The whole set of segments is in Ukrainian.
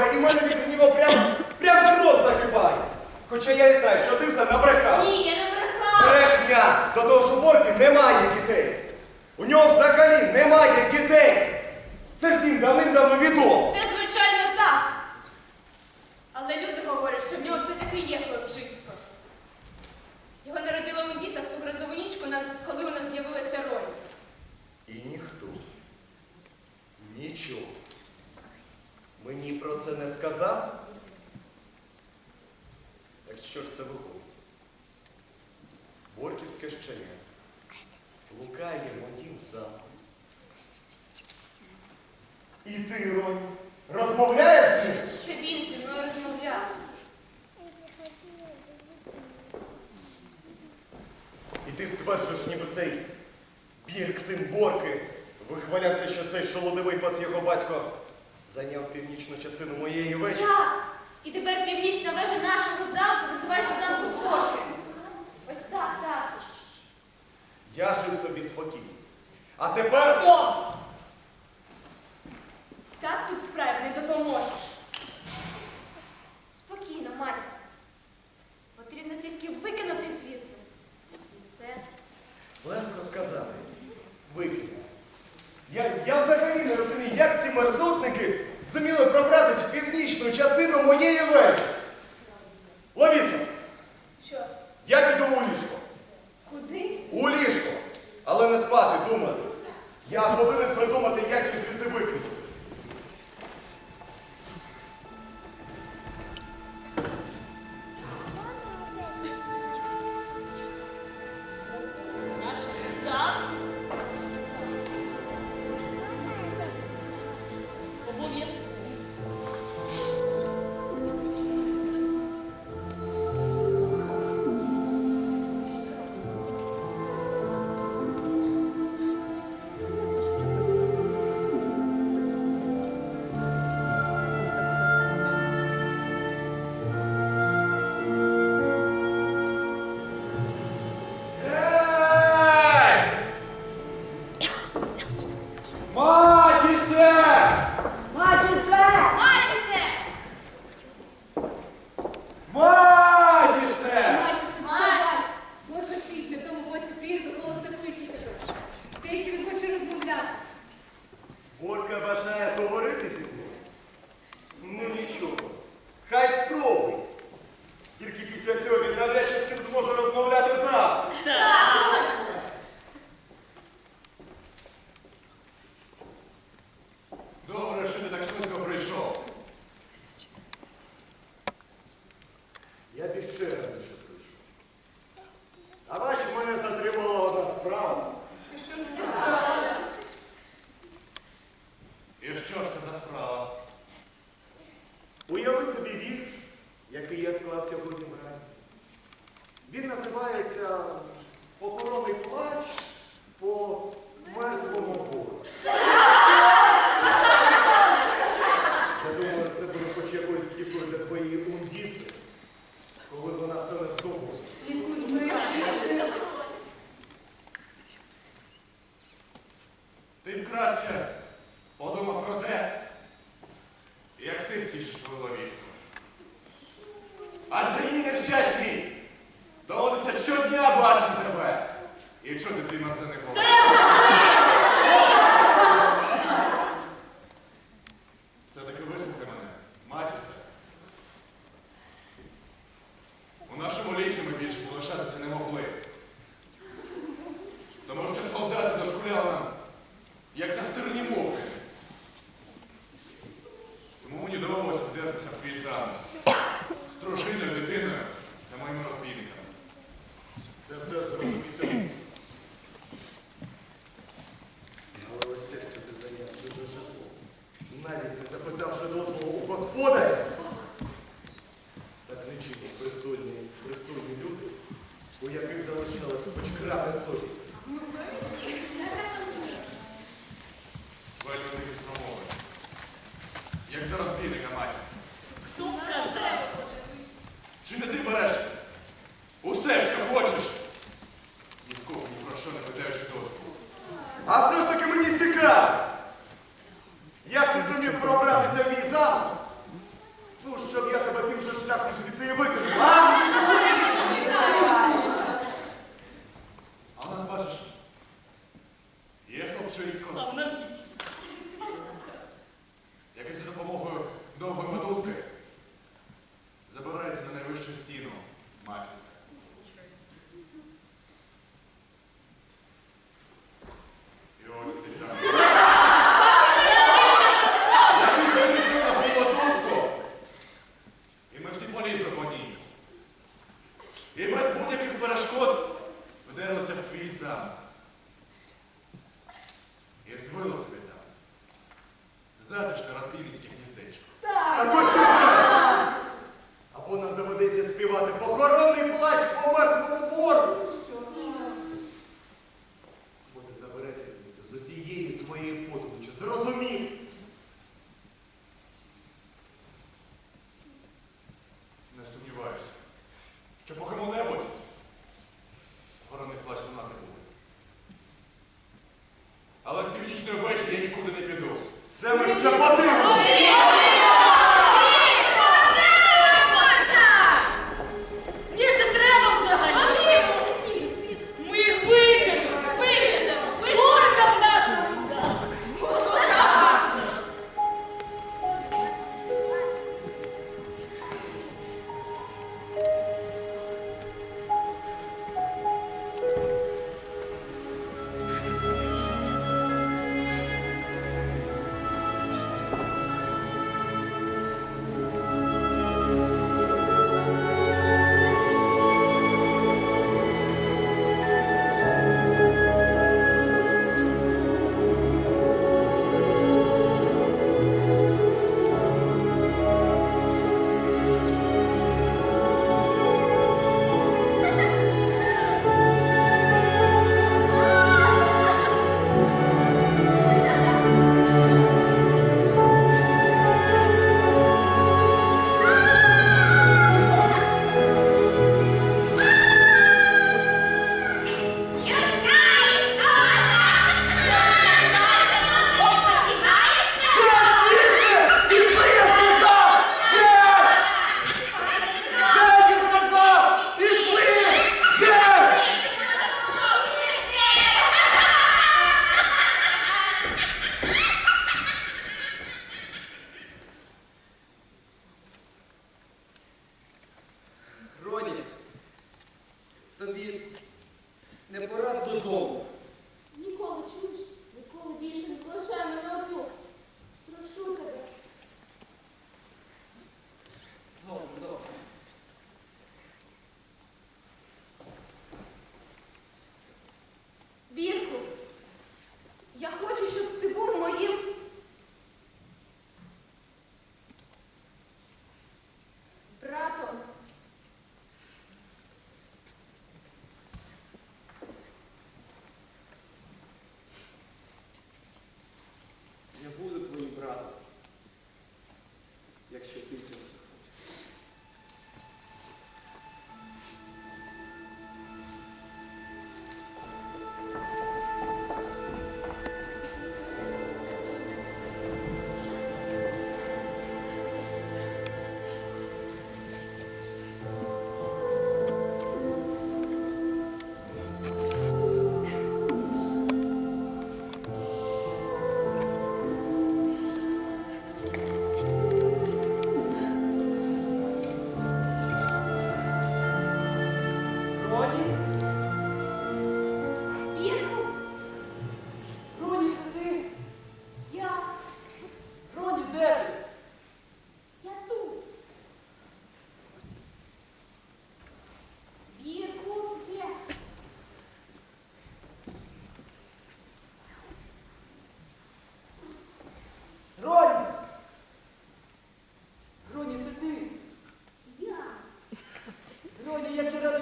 тебе, і в мене від гніву прям, прям рот закипає. Хоча я і знаю, що ти все набрехав. Ні, я не брехав. Брехня! До того, що у Борки немає дітей. У нього взагалі немає дітей. Це всім давним-давно відомо. Це звичайно так. Але люди говорять, що в нього все-таки є хлопчисько. Його народила Ундіса в ту грозову ніч, коли у нас з'явилася Роні. І ніхто нічого про це не сказав. Так що ж це виходить? Борківське щеня лукає моїм замком. І ти, Роні, розмовляєш з ним? Що він зі мною розмовляв. І ти стверджуєш, ніби цей бірк, син Борки, вихвалявся, що цей шолодивий пас його батько зайняв північну частину моєї вежі. Так. І тепер північна вежа нашого замку називається замку Фоші. Ось так, так. Я жив собі спокійно. А тепер. Стоп! Так тут справі не допоможеш. який я склав сьогодні вранці. Він називається Покоровий плач по мертвому Богу. Thank you. para pessoas. 0,1 тобі не пора додому. Ніколи чуєш, ніколи більше не залишай мене одну. Прошу тебе. якщо підсумки.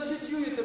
що.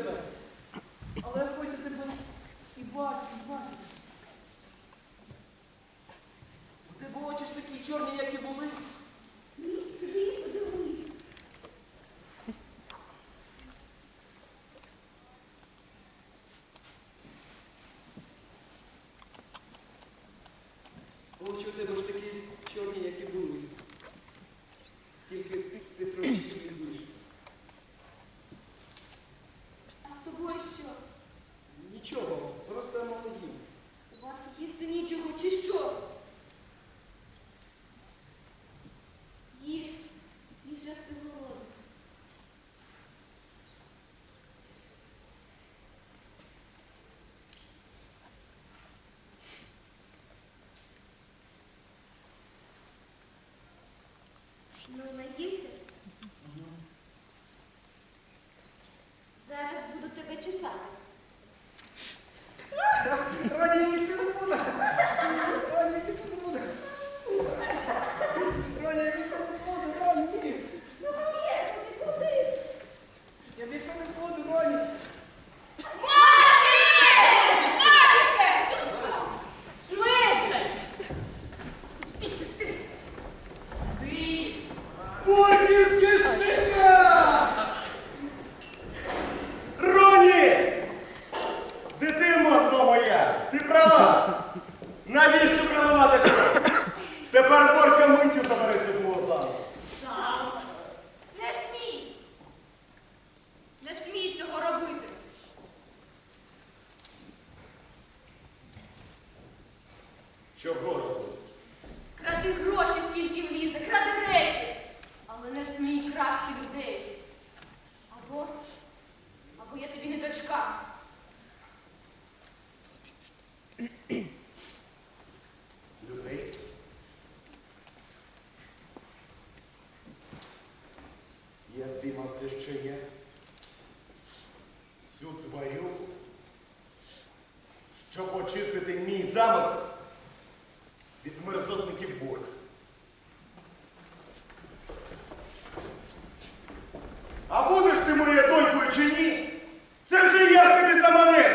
Димав це ще є. Цю твою, щоб очистити мій замок від мерзотників бург. А будеш ти моєю дойкою чи ні? Це вже я тобі заманив!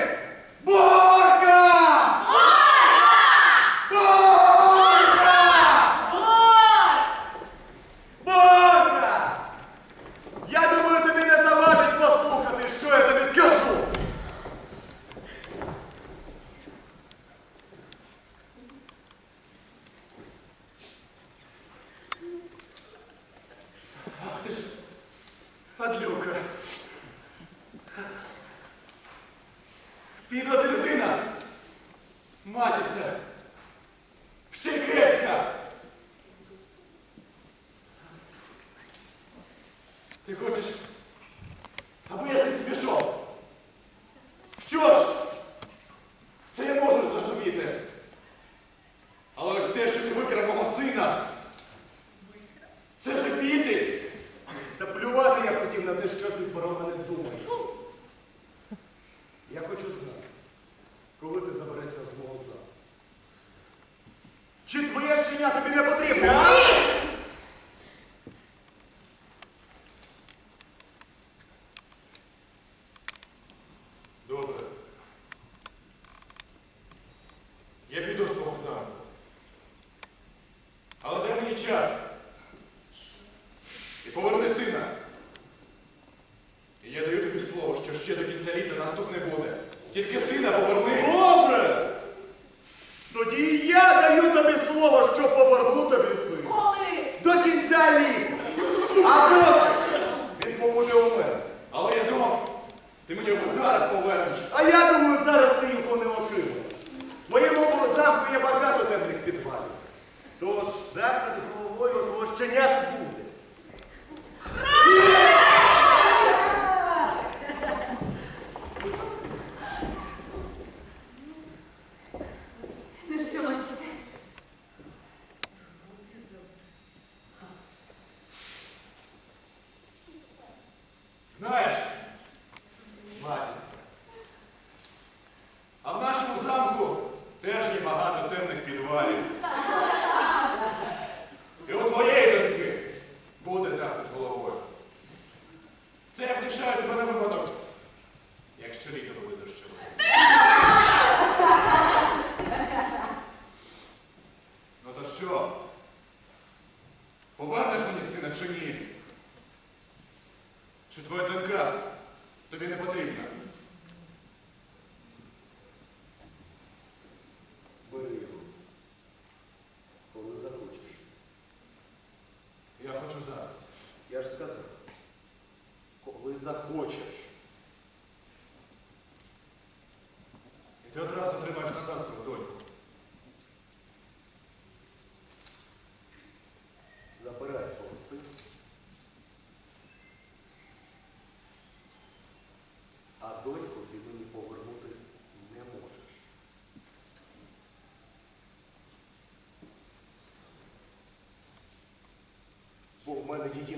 перебивали Коли захочеш. І ти одразу тримаєш назад свою доньку. Забирай свого сина. А доньку ти мені повернути не можеш. Бо в мене її немає.